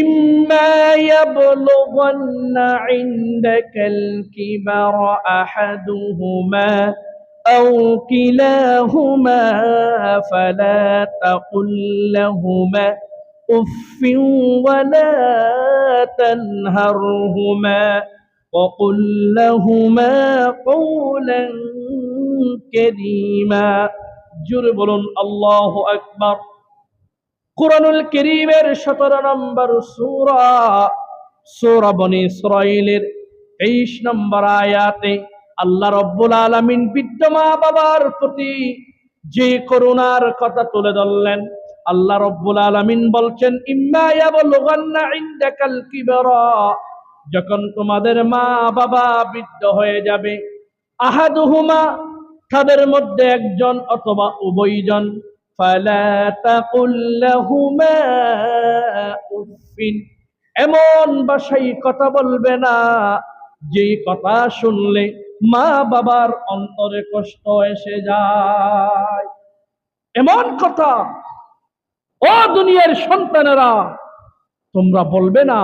إما يبلغن عندك الكبر أحدهما أو كلاهما فلا تقل لهما أف ولا تنهرهما وقل لهما قولا كريما. جرب الله أكبر. কোরআনুল করিমের সতেরো নম্বর সুরা সুরা বনি ইসরাইলের তেইশ নম্বর আয়াতে আল্লাহ রব্বুল আলমিন বিদ্যমা বাবার প্রতি যে করুণার কথা তুলে ধরলেন, আল্লাহ রব্বুল আলমিন বলছেন যখন তোমাদের মা বাবা বৃদ্ধ হয়ে যাবে, আহাদুহুমা তাদের মধ্যে একজন অথবা উভয়জন। فلا تقل لهما উফ এমন বাসাই কথা বলবে না যে কথা শুনলে মা বাবার অন্তরে কষ্ট এসে যায় এমন কথা ও দুনিয়ার সন্তানেরা তোমরা বলবে না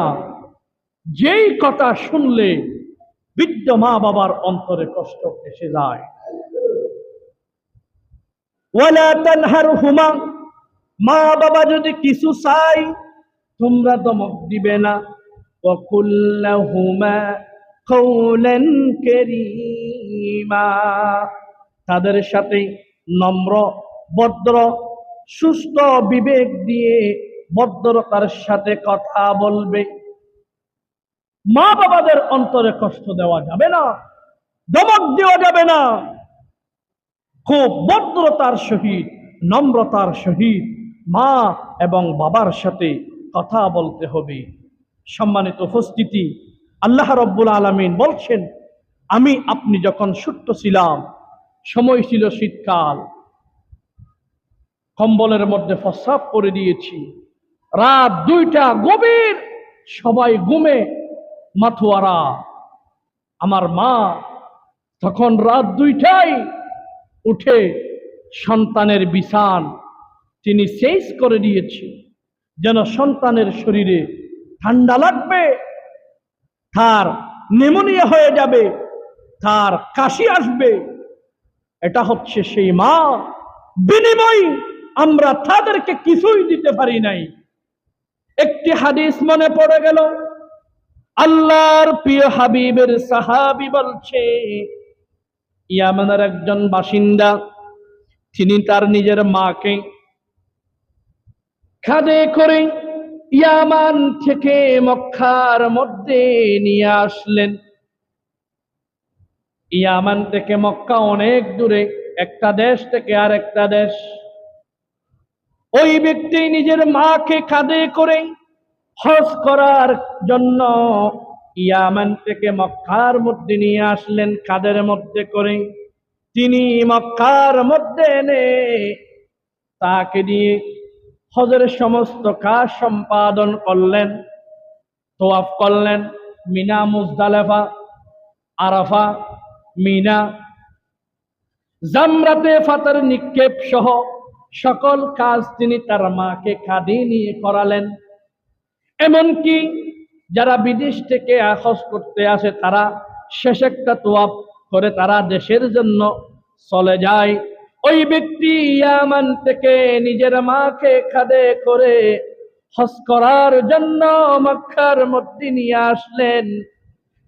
যেই কথা শুনলে বৃদ্ধ মা বাবার অন্তরে কষ্ট এসে যায় ওয়ালা তানহারহুমা। মা বাবা যদি কিছু চাই তোমরা দমক দিবে না। ওয়াকুল্লাহুমা কওলান কারীমা। তাদের সাথে নম্র, ভদ্র, সুস্থ বিবেক দিয়ে ভদ্রতার সাথে কথা বলবে। মা বাবাদের অন্তরে কষ্ট দেওয়া যাবে না, দমক দেওয়া যাবে না। খুব ভদ্রতার সহিত, নম্রতার সহিত মা এবং বাবার সাথে কথা বলতে হবে। সম্মানিত উপস্থিতি, আল্লাহ রব্বুল আলমিন বলছেন, আমি আপনি যখন ছোট্ট ছিলাম, সময় ছিল শীতকাল, কম্বলের মধ্যে ফসাব করে দিয়েছি। রাত দুইটা গভীর সবাই ঘুমে, মাথুয়ারা। আমার মা তখন রাত দুইটাই উঠে সন্তানের বিছান তিনি শেষ করে দিয়েছে। যেন সন্তানের শরীরে ঠান্ডা লাগবে, তার নেমোনিয়া হয়ে যাবে, তার কাশি আসবে। এটা হচ্ছে সেই মা। বিনিময় আমরা তাদেরকে কিছুই দিতে পারি নাই। একটি হাদিস মনে পড়ে গেল, আল্লাহর প্রিয় হাবিবের সাহাবি বলছে ইয়ামানের একজন বাসিন্দা, তিনি তার নিজের মাকে খাদে করে ইয়ামান থেকে মক্কার মধ্যে নিয়ে আসলেন। ইয়ামান থেকে মক্কা অনেক দূরে, একটা দেশ থেকে আর একটা দেশ। ওই ব্যক্তি নিজের মাকে খাদে করে হজ করার জন্য ইয়ামান থেকে মক্কার মধ্যে নিয়ে আসলেন কাদের মধ্যে করে? তিনি মক্কার মধ্যে এনে তাকে দিয়ে হজের সমস্ত কাজ সম্পাদন করলেন তোয়াফ করলেন, মিনা, মুজদালেফা, আরাফা, মিনা, জামরাতে ফাতার নিক্ষেপ সহ সকল কাজ তিনি তার মাকে খাদি নিয়ে করালেন। এমনকি যারা বিদেশ থেকে আখস করতে আসে, তারা শেষ একটা তোয়াপ করে, তারা দেশের জন্য চলে যায়। ওই ব্যক্তি ইয়ামান থেকে নিজের মাকে খাদে করে হস করার জন্য মক্কার মধ্যে নিয়ে আসলেন।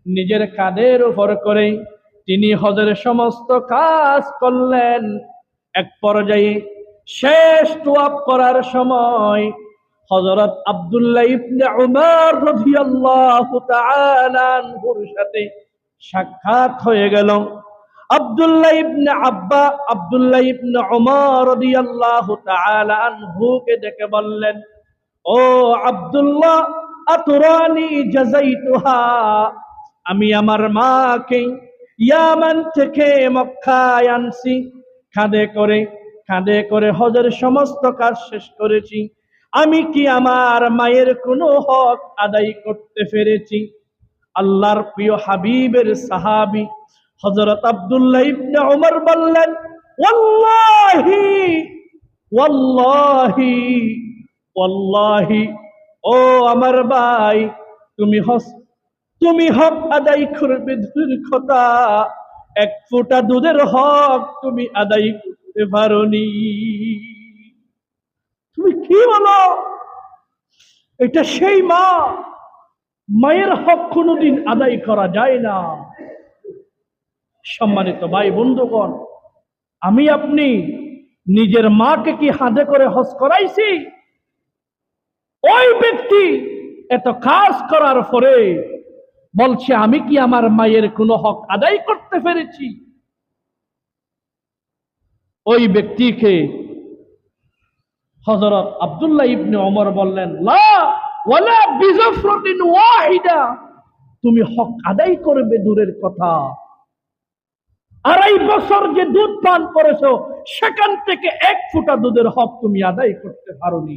নিজের কাদের উপর করে তিনি হজের সমস্ত কাজ করলেন। এক পর্যায়ে শেষ তোয়াপ করার সময় হযরত আব্দুল্লাহ ইবনে উমর রাদিয়াল্লাহু তাআলা আনহুর সাথে সাক্ষাৎ হয়ে গেল। আব্দুল্লাহ ইবনে আব্বা, আব্দুল্লাহ ইবনে উমর রাদিয়াল্লাহু তাআলা আনহুকে ডেকে বললেন, ও আব্দুল্লাহ, আতুরানি জাযাইতুহা, আমি আমার মাকে ইয়ামান থেকে মক্কায় আনছি। খাদে করে খাদে করে হজের সমস্ত কাজ শেষ করেছি। আমি কি আমার মায়ের কোনো হক আদায় করতে পেরেছি? আল্লাহর প্রিয় হাবিবের সাহাবি হজরত আব্দুল্লাহ ইবনে ওমর বললেন, ওয়াল্লাহি ওয়াল্লাহি ওয়াল্লাহি, ও আমার ভাই, তুমি হস, তুমি হক আদায় করবে কথা এক ফোঁটা দুধের হক তুমি আদায় করতে পারোনি। তুমি কি বলো? এটা সেই মা। মায়ের হক কোনোদিন আদায় করা যায় না। সম্মানিত ভাই বন্ধুগণ, আমি আপনি নিজের মাকে কি হাতে করে হজ করাইছি? ওই ব্যক্তি এত কাজ করার পরে বলছে, আমি কি আমার মায়ের কোনো হক আদায় করতে পেরেছি? ওই ব্যক্তিকে হজরত আব্দুল্লাহ ইবনে ওমর বললেন তুমি হক আদায় করবে দূরের কথা। আড়াই বছর যে দুধ পান করেছ, সেখান থেকে এক ফুটা দুধের হক তুমি আদায় করতে পারোনি।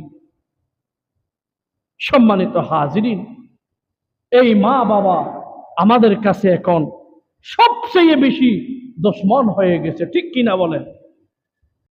সম্মানিত হাজিরিন, এই মা বাবা আমাদের কাছে এখন সবচেয়ে বেশি দুশ্মন হয়ে গেছে, ঠিক কিনা বলেন?